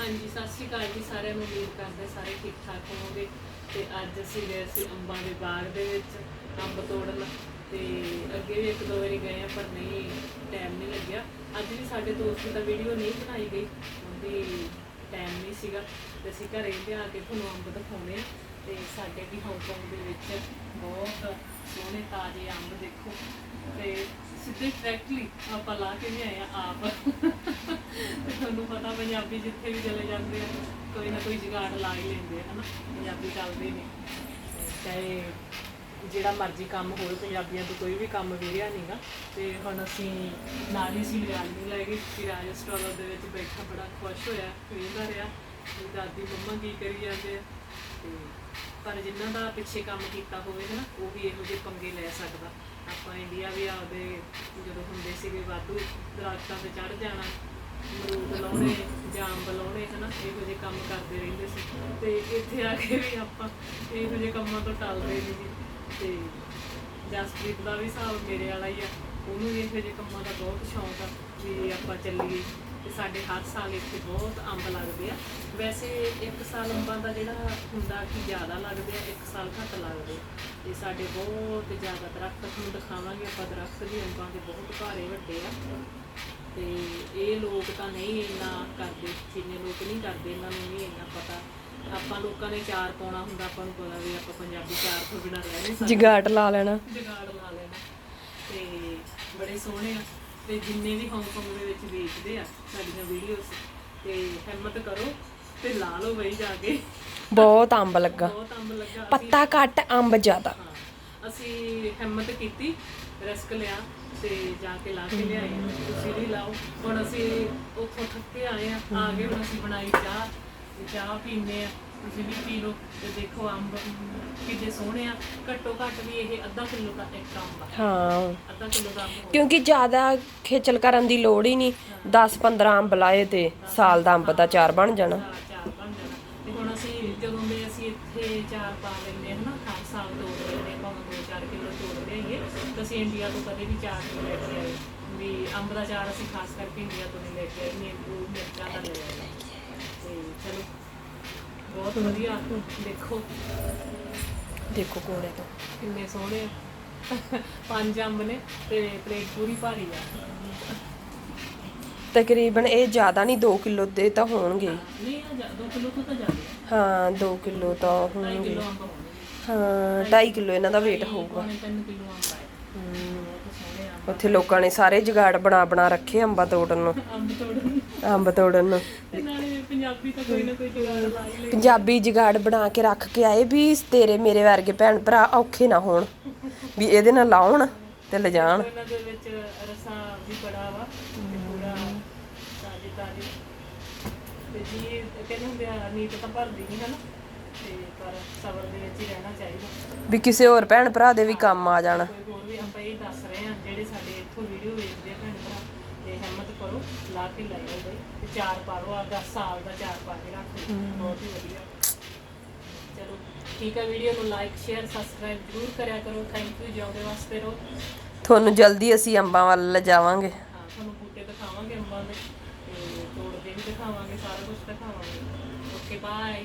ਹਾਂਜੀ, ਸਤਿ ਸ਼੍ਰੀ ਅਕਾਲ ਜੀ ਸਾਰਿਆਂ ਨੂੰ। ਉਮੀਦ ਕਰਦੇ ਸਾਰੇ ਠੀਕ ਠਾਕ ਹੋਵੋਗੇ। ਤੇ ਅੱਜ ਅਸੀਂ ਗਏ ਸੀ ਅੰਬਾਂ ਦੇ ਬਾਗ ਦੇ ਵਿੱਚ, ਅੰਬ ਤੋੜਨ। ਤੇ ਅੱਗੇ ਵੀ ਇੱਕ ਦੋ ਵਾਰੀ ਗਏ ਆ, ਪਰ ਨਹੀਂ ਟਾਈਮ ਨਹੀਂ ਲੱਗਿਆ। ਅੱਜ ਵੀ ਸਾਡੇ ਦੋਸਤ ਦੀ ਤਾਂ ਵੀਡੀਓ ਨਹੀਂ ਬਣਾਈ ਗਈ। ਉਹਦੀ ਟਾਈਮ ਨਹੀਂ ਸੀਗਾ। ਤੇ ਅਸੀਂ ਘਰੇ ਲਿਆ ਕੇ ਤੁਹਾਨੂੰ ਅੰਬ ਦਿਖਾਉਣੇ ਆ। ਤੇ ਸਾਡੇ ਵੀ ਹਾਂਗਕਾਂਗ ਦੇ ਵਿੱਚ ਬਹੁਤ ਸੋਹਣੇ, ਤਾਜ਼ੇ ਅੰਬ ਦੇਖੋ। ਤੇ ਸਿੱਧੇ ਡਾਇਰੈਕਟਲੀ ਆਪਾਂ ਲਾ ਕੇ ਨਹੀਂ ਆਏ ਆ ਆਪ। ਤੁਹਾਨੂੰ ਪਤਾ ਪੰਜਾਬੀ ਜਿੱਥੇ ਵੀ ਚਲੇ ਜਾਂਦੇ ਆ, ਕੋਈ ਨਾ ਕੋਈ ਜੁਗਾੜ ਲਾ ਹੀ ਲੈਂਦੇ ਆ, ਹਨਾ? ਪੰਜਾਬੀ ਚੱਲਦੇ ਨੇ। ਚਾਹੇ ਜਿਹੜਾ ਮਰਜ਼ੀ ਕੰਮ ਹੋਵੇ, ਪੰਜਾਬੀਆਂ ਤੋਂ ਕੋਈ ਵੀ ਕੰਮ ਵਿਰਿਆ ਨਹੀਂਗਾ ਤੇ ਹੁਣ ਅਸੀਂ ਨਾਲ ਹੀ ਸੀ ਰਿਆਲ ਨੂੰ ਲੈ ਗਏ ਸਿਰਾਜ ਸਟਾਲਰ ਦੇ ਵਿੱਚ ਬੈਠਾ, ਬੜਾ ਖੁਸ਼ ਹੋਇਆ ਵੇਖਦਾ ਰਿਹਾ ਵੀ ਦਾਦੀ ਮੰਮਾ ਕੀ ਕਰੀ ਜਾਂਦੇ ਆ? ਤੇ ਪਰ ਜਿਨ੍ਹਾਂ ਦਾ ਪਿੱਛੇ ਕੰਮ ਕੀਤਾ ਹੋਵੇ ਨਾ ਉਹ ਵੀ ਇਹੋ ਜਿਹੇ ਪੰਗੇ ਲੈ ਸਕਦਾ। ਆਪਾਂ ਇੰਡੀਆ ਵੀ ਆਪਦੇ ਜਦੋਂ ਹੁੰਦੇ ਸੀਗੇ, ਵਾਧੂ ਦਰਖਤਾਂ ਤੇ ਚੜ ਜਾਣਾ। ਅਮਰੂਦ ਲਾਉਣੇ ਜਾਮ ਲਾਉਣੇ ਹਨਾ, ਇਹੋ ਜਿਹੇ ਕੰਮ ਕਰਦੇ ਰਹਿੰਦੇ ਸੀ। ਤੇ ਇੱਥੇ ਆ ਕੇ ਵੀ ਆਪਾਂ ਇਹੋ ਜਿਹੇ ਕੰਮਾਂ ਤੋਂ ਟਲਦੇ ਨਹੀਂ ਜੀ ਤੇ ਜਸਪ੍ਰੀਤ ਦਾ ਵੀ ਹਿਸਾਬ ਮੇਰੇ ਵਾਲਾ ਹੀ ਆ। ਉਹਨੂੰ ਵੀ ਇਹੋ ਜਿਹੇ ਕੰਮਾਂ ਦਾ ਬਹੁਤ ਸ਼ੌਂਕ ਆ ਵੀ ਆਪਾਂ ਚੱਲੀਏ। ਤੇ ਸਾਡੇ ਹਰ ਸਾਲ ਇੱਥੇ ਬਹੁਤ ਅੰਬ ਲੱਗਦੇ ਆ। ਵੈਸੇ ਇੱਕ ਸਾਲ ਅੰਬਾਂ ਦਾ ਜਿਹੜਾ ਹੁੰਦਾ ਕਿ ਜ਼ਿਆਦਾ ਲੱਗਦੇ ਆ, ਇੱਕ ਸਾਲ ਘੱਟ ਲੱਗਦੇ ਆ। ਤੇ ਸਾਡੇ ਬਹੁਤ ਜ਼ਿਆਦਾ ਦਰਖਤ ਨੂੰ ਦਿਖਾਵਾਂਗੇ ਆਪਾਂ ਦਰਖਤ ਵੀ ਅੰਬਾਂ ਦੇ ਬਹੁਤ ਭਾਰੇ ਵੱਡੇ ਆ। ਤੇ ਇਹ ਲੋਕ ਤਾਂ ਨਹੀਂ ਇੰਨਾ ਕਰਦੇ ਜਿੰਨੇ ਲੋਕ ਨਹੀਂ ਕਰਦੇ ਇਹਨਾਂ ਨੂੰ ਨਹੀਂ ਇੰਨਾ ਪਤਾ। ਆਪਾਂ ਲੋਕਾਂ ਨੇ ਚਾਰ ਪਾਉਣਾ ਹੁੰਦਾ ਆਪਾਂ ਨੂੰ ਪਤਾ ਵੀ ਆਪਾਂ ਪੰਜਾਬੀ ਚਾਰ ਤੋਂ ਬਿਨਾਂ ਰਹਿ ਨਹੀਂ ਸਕਦੇ। ਜਗਾਟ ਲਾ ਲੈਣਾ। ਜਗਾੜ ਲਾ ਲੈਣਾ। ਤੇ ਬੜੇ ਸੋਹਣੇ ਆ। ਤੇ ਜਿੰਨੇ ਵੀ ਹਾਂਗਕਾਂਗ ਦੇ ਵਿੱਚ ਵੇਚਦੇ ਆ ਸਾਡੀਆਂ ਵੀਡੀਓਜ਼ ਤੇ ਹਿੰਮਤ ਕਰੋ ਤੇ ਲਾ ਲਓ ਬਈ ਜਾ ਕੇ। ਬਹੁਤ ਅੰਬ ਲੱਗਾ। ਬਹੁਤ ਅੰਬ ਲੱਗਾ। ਪੱਤਾ ਘੱਟ ਅੰਬ ਜ਼ਿਆਦਾ। ਅਸੀਂ ਹਿੰਮਤ ਕੀਤੀ ਰਿਸਕ ਲਿਆ ਤੇ ਜਾ ਕੇ ਲਾ ਕੇ ਲਿਆਏ। ਤੁਸੀਂ ਵੀ ਲਾਓ। ਹੁਣ ਅਸੀਂ ਉੱਥੋਂ ਥੱਕੇ ਆਏ ਆ। ਆ ਕੇ ਹੁਣ ਅਸੀਂ ਬਣਾਈ ਚਾਹ। ਤੇ ਚਾਹ ਪੀਂਦੇ ਆ। ਤੁਸੀਂ ਵੀ ਪੀ ਲਓ। ਤੇ ਦੇਖੋ ਅੰਬ ਕਿੰਨੇ ਸੋਹਣੇ ਆ। ਘੱਟੋ ਘੱਟ ਵੀ ਇਹ ਅੱਧਾ ਕਿਲੋ ਦਾ ਇੱਕ ਅੰਬ ਆ। ਹਾਂ। ਅੱਧਾ ਕਿਲੋ ਦਾ ਅੰਬ। ਕਿਉਂਕਿ ਜ਼ਿਆਦਾ ਖੇਚਲ ਕਰਨ ਦੀ ਲੋੜ ਹੀ ਨਹੀਂ। 10-15 ਅੰਬ ਲਾਏ ਤੇ ਸਾਲ ਦਾ ਅੰਬ ਦਾ ਚਾਰ ਬਣ ਜਾਣਾ। ਚਾਰ ਚਾਰ ਬਣ ਜਾਣਾ। ਤੇ ਹੁਣ ਅਸੀਂ ਜਦੋਂ ਦੇ ਅਸੀਂ ਇੱਥੇ ਚਾਰ ਪਾ ਲੈਂਦੇ ਹਾਂ ਨਾ ਹਰ ਸਾਲ ਤੋੜ ਲੈਂਦੇ ਹਾਂ ਭਾਵੇਂ ਦੋ ਚਾਰ ਲਿਆਈਏ ਤਾਂ ਅਸੀਂ ਇੰਡੀਆ ਤੋਂ ਕਦੇ ਵੀ ਚਾਰ ਨਹੀਂ ਲੈ ਕੇ ਆਏ। ਵੀ ਅੰਬ ਦਾ ਚਾਰ ਅਸੀਂ ਖਾਸ ਕਰਕੇ ਇੰਡੀਆ ਤੋਂ ਨਹੀਂ ਲੈ ਕੇ ਆਏ। ਨਿੰਬੂ ਮਿਰਚਾਂ ਦਾ ਲੈ ਆਏ। ਤੇ ਚਲੋ ਬਹੁਤ ਵਧੀਆ। ਦੇਖੋ। ਦੇਖੋ ਕੋਲੇ ਤੋਂ। ਕਿੰਨੇ ਸੋਹਣੇ ਆ। ਪੰਜ ਅੰਬ ਨੇ ਤੇ ਪਲੇਟ ਪੂਰੀ ਭਾਰੀ ਆ। ਤਕਰੀਬਨ ਇਹ ਜ਼ਿਆਦਾ ਨਹੀਂ 2 ਕਿਲੋ ਦੇ ਤਾਂ ਹੋਣਗੇ। ਨਹੀਂ ਆ 2 ਕਿਲੋ ਤੋਂ ਤਾਂ ਜ਼ਿਆਦਾ। ਹਾਂ 2 ਕਿਲੋ ਤਾਂ 2 ਹੋਣਗੇ। ਕਿਲੋ ਅੰਬ ਹੋਣਗੇ। ਹਾਂ 2.5 ਕਿਲੋ ਇਹਨਾਂ ਦਾ weight ਹੋਊਗਾ। ਪੌਣੇ 3 ਕਿਲੋ ਅੰਬ ਆਏ ਬਹੁਤ ਸੋਹਣੇ ਅੰਬ ਉੱਥੇ ਲੋਕਾਂ ਨੇ ਸਾਰੇ ਜਗਾੜ ਬਣਾ ਬਣਾ ਰੱਖੇ ਅੰਬਾਂ ਤੋੜਨ ਨੂੰ। ਅੰਬ ਤੋੜਨ ਨੂੰ। ਪੰਜਾਬੀ ਤਾਂ ਕੋਈ ਨਾ ਕੋਈ ਜੁਗਾੜ ਲਾ ਹੀ ਲੈ ਪੰਜਾਬੀ ਜਗਾੜ ਬਣਾ ਕੇ ਰੱਖ ਕੇ ਆਏ ਵੀ ਤੇਰੇ ਮੇਰੇ ਵਰਗੇ ਭੈਣ ਭਰਾ ਔਖੇ ਨਾ ਹੋਣ। ਵੀ ਇਹਦੇ ਨਾਲ ਲਾਉਣ ਤੇ ਲਿਜਾਣ ਇਹਨਾਂ ਦੇ ਵਿੱਚ ਰਸਾ ਵੀ ਬੜਾ ਵਾ ਤੇ ਪੂਰਾ ਤਾਜੀ ਤਾਜੀ ਤੇ ਜੀ ਕਹਿੰਦੇ ਹੁੰਦੇ ਆ ਨੀਤ ਤਾਂ ਭਰਦੀ ਨਹੀਂ ਹਨਾ। ਤੇ ਪਰ ਸਬਰ ਦੇ ਵਿੱਚ ਹੀ ਰਹਿਣਾ। ਵੀ ਕਿਸੇ ਹੋਰ ਭੈਣ ਭਰਾ ਦੇ ਵੀ ਕੰਮ ਆ ਜਾਣ। ਕੋਈ ਹੋਰ ਵੀ ਆਪਾਂ ਇਹ ਦੱਸ ਰਹੇ ਆ ਜਿਹੜੇ ਸਾਡੇ ਇੱਥੋਂ ਵੀਡੀਓ ਵੇਖਦੇ ਆ ਭੈਣ ਭਰਾ ਤੇ ਹਿੰਮਤ ਕਰੋ ਲਾ ਕੇ ਲਾਇਓ ਬਈ ਤੇ ਚਾਰ ਪਾਰੋ ਆਪਦਾ ਸਾਲ ਦਾ ਚਾਰ ਪਾ ਕੇ ਰੱਖੋ ਬਹੁਤ ਹੀ ਵਧੀਆ। ਚਲੋ ਠੀਕ ਹੈ ਵੀਡੀਓ ਨੂੰ ਲਾਈਕ ਸ਼ੇਅਰ ਸਬਸਕ੍ਰਾਈਬ ਜ਼ਰੂਰ ਕਰਿਆ ਕਰੋ। ਥੈਂਕ ਯੂ ਜਿਉਂਦੇ ਵਾਸਤੇ ਰਹੋ। ਤੁਹਾਨੂੰ ਜਲਦੀ ਅਸੀਂ ਅੰਬਾਂ ਵੱਲ ਲਿਜਾਵਾਂਗੇ। ਹਾਂ ਤੁਹਾਨੂੰ ਬੂਟੇ ਦਿਖਾਵਾਂਗੇ ਅੰਬਾਂ ਦੇ ਤੇ ਤੋੜਦੇ ਵੀ ਦਿਖਾਵਾਂਗੇ ਸਾਰਾ ਕੁਝ ਦਿਖਾਵਾਂਗੇ। Okay bye